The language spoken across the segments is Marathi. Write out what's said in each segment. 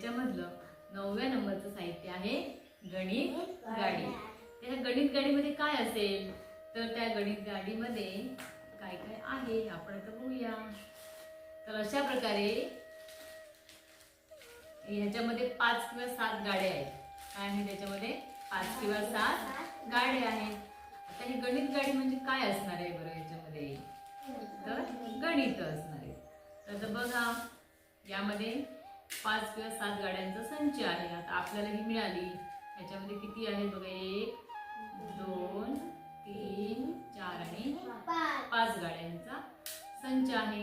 त्याच्यामधलं नवव्या नंबरचं साहित्य आहे गणित गाडी. त्याच्या गणित गाडीमध्ये काय असेल? तर त्या गणित गाडीमध्ये काय काय आहे आपण आता बघूया. तर अशा प्रकारे ह्याच्यामध्ये पाच किंवा सात गाड्या आहेत. काय आहे त्याच्यामध्ये? पाच किंवा सात गाड्या आहेत. आता ही गणित गाडी म्हणजे काय असणार आहे बरं याच्यामध्ये? तर गणित असणार आहे. तर बघा यामध्ये पाच किंवा सात गाड्यांचा संच आहे. आता आपल्याला ही मिळाली. ह्याच्यामध्ये किती आहे बघा? एक दोन तीन चार आणि पाच गाड्यांचा संच आहे.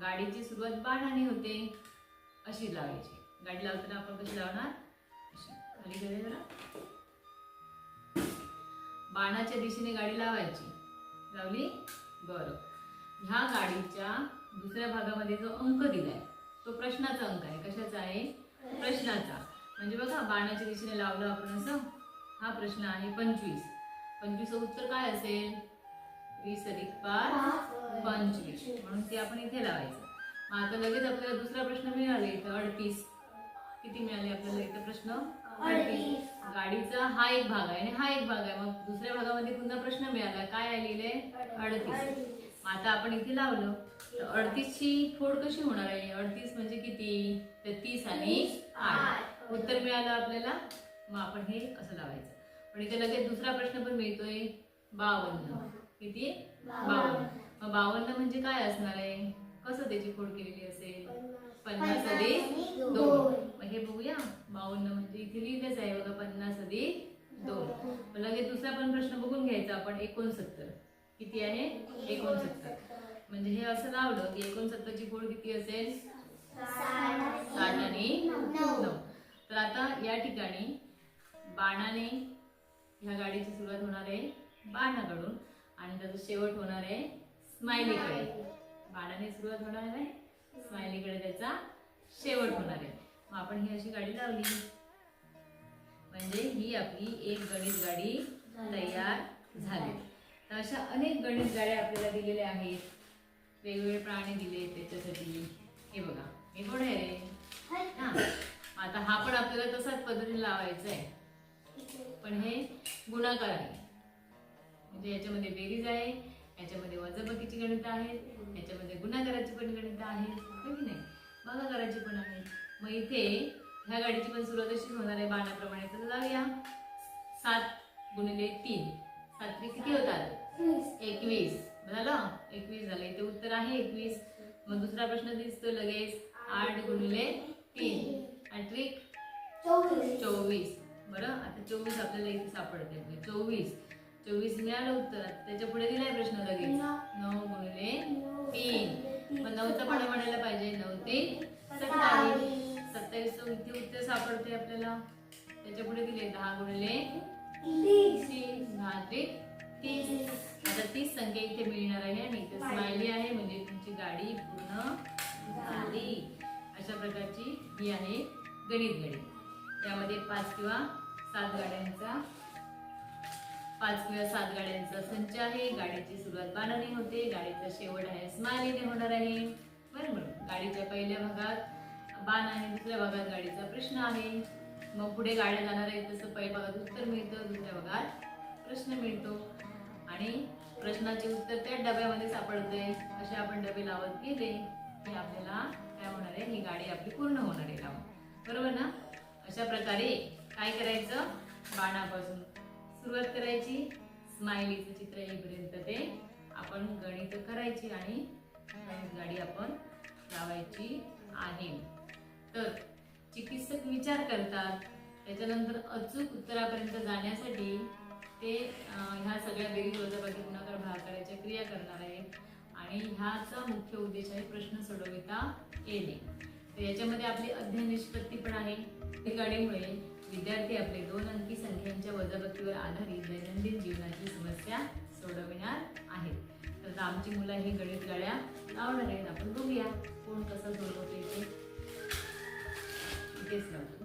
गाडीची सुरुवात बाणाने होते. अशी लावायची. गाडी लावताना आपण कशी लावणार? अशी. खाली गेले जरा. बाणाच्या दिशेने गाडी लावायची. लावली? बरं. ह्या गाडीच्या दुसऱ्या भागामध्ये जो अंक दिलाय तो प्रश्नाचा अंक आहे. कशाचा आहे? प्रश्नाचा. म्हणजे बघा बाणाच्या दिशेने लावलं आपण असं. हा प्रश्न आहे पंचवीस. पंचवीस उत्तर काय असेल? वीस अधिक पाच पंचवीस. म्हणून ते आपण इथे लावायचं. मग आता लगेच आपल्याला दुसरा प्रश्न मिळाले इथं अडतीस. किती मिळाले आपल्याला इथं प्रश्न? अडतीस. गाडीचा हा एक भाग आहे आणि हा एक भाग आहे. मग दुसऱ्या भागामध्ये पुन्हा प्रश्न मिळाला. काय आहे लिहिले? अडतीस. आता आपण इथे लावलं. तर अडतीसची फोड कशी होणार आहे? अडतीस म्हणजे किती? तर तीस आणि आठ. उत्तर मिळालं आपल्याला? मग आपण हे असं लावायचं? पण इथे लगेच दुसरा प्रश्न पण मिळतोय. बावन्न. किती? बावन्न. मग बावन्न म्हणजे काय असणार आहे? कसं त्याची फोड केलेली असेल? पन्नास अधिक दोन. मग हे बघूया. बावन्न म्हणजे इथे लिहिलेच आहे बघा पन्नास अधिक दोन. लगेच दुसरा पण प्रश्न बघून घ्यायचा आपण. एकोणसत्तर. किती आहे? एकोणसत्तर. म्हणजे हे असं लावलं की एकोणसत्तरची फोड किती असेल? साठ आणि नऊ. तर आता या ठिकाणी बाणाने ह्या गाडीची सुरुवात होणार आहे बाणाकडून आणि त्याचा शेवट होणार आहे स्माइलीकडे. बाणाने सुरुवात होणार आहे स्माइलीकडे त्याचा शेवट होणार आहे. मग आपण ही अशी गाडी लावली. म्हणजे ही आपली एक गणित गाडी तयार झाली. तर अशा अनेक गणित गाड्या आपल्याला दिलेल्या आहेत. वेगवेगळे प्राणी दिले त्याच्यासाठी. हे बघा. हे कोण आहे रे? हा. आता हा पण आपल्याला तसाच पद्धतीने लावायचा आहे पण हे गुणाकार आहे. म्हणजे याच्यामध्ये बेरीज आहे याच्यामध्ये वजाबाकीची गणित आहेत याच्यामध्ये गुणाकाराची पण गणित आहेत हो की नाही? भागाकाराची पण आहेत मग इथे ह्या गाडीची पण सुरुवात अशीच होणार आहे. बाणाप्रमाणे. तर लावूया सात गुणिले तीन. सात किती होतात? एकवीस. झालं एकवीस झालं. इथे उत्तर आहे एकवीस. मग दुसरा प्रश्न दिसतो लगेच. आठ गुणिले तीन. आणि त्रिक चोवीस. बरं? आता चोवीस आपल्याला इथे सापडते. आपले चोवीस. चोवीस मिळालं उत्तर. आता त्याच्या पुढे दिलाय प्रश्न लगेच. नऊ. गुणिले तीन. मग नऊचं पण म्हणायला पाहिजे. नऊ तीन सत्तावीस. सत्तावीस. इथे उत्तर सापडते आपल्याला. त्याच्या पुढे दिले दहा गुणिले तीस. दहा त्रिक तीस आता तीस संख्या इथे मिळणार आहे आणि इथे स्माइली आहे म्हणजे तुमची गाडी पूर्ण झाली. अशा प्रकारची ही आहे गणित गाडी त्यामध्ये पाच किंवा सात गाड्यांचा पाच किंवा सात गाड्यांचा संच आहे. गाडीची सुरुवात बाणाने होते. गाडीचा शेवट आहे स्माइलीने होणार आहे. बरोबर गाडीच्या पहिल्या भागात बाण आहे दुसऱ्या भागात गाडीचा प्रश्न आहे. मग पुढे गाड्या जाणार आहेत तसं पहिल्या भागात उत्तर मिळतं दुसऱ्या भागात प्रश्न मिळतो. आणि प्रश्नाचे उत्तर त्या डब्यामध्ये सापडते. असे आपण डबे लावत गेले की आपल्याला काय होणार आहे? ही गाडी आपली पूर्ण होणार आहे लावून बरोबर ना? अशा प्रकारे काय करायचं? बाणापासून सुरुवात करायची. स्माइलीचं चित्र येईपर्यंत ते आपण गणित करायची आणि गणित गाडी आपण लावायची आहे. तर चिकित्सक विचार करतात. त्याच्यानंतर अचूक उत्तरापर्यंत जाण्यासाठी ते ह्या सगळ्या बेरीज वजाबाकी गुणाकार भागाकाराच्या क्रिया करणार आहेत. आणि ह्याचा मुख्य उद्देश आहे प्रश्न सोडविता येणे. तर याच्यामध्ये आपली अध्ययन निष्पत्ती पण आहे. ठिकाणीमुळे विद्यार्थी आपले दोन अंकी संख्यांच्या वजाबाकीवर आधारित दैनंदिन जीवनाची समस्या सोडविणार आहेत. तर आता आमची मुलं ही गणित गाड्या लावणार आहेत. आपण बघूया कोण कसं सोडवते तेच इथेच लावतो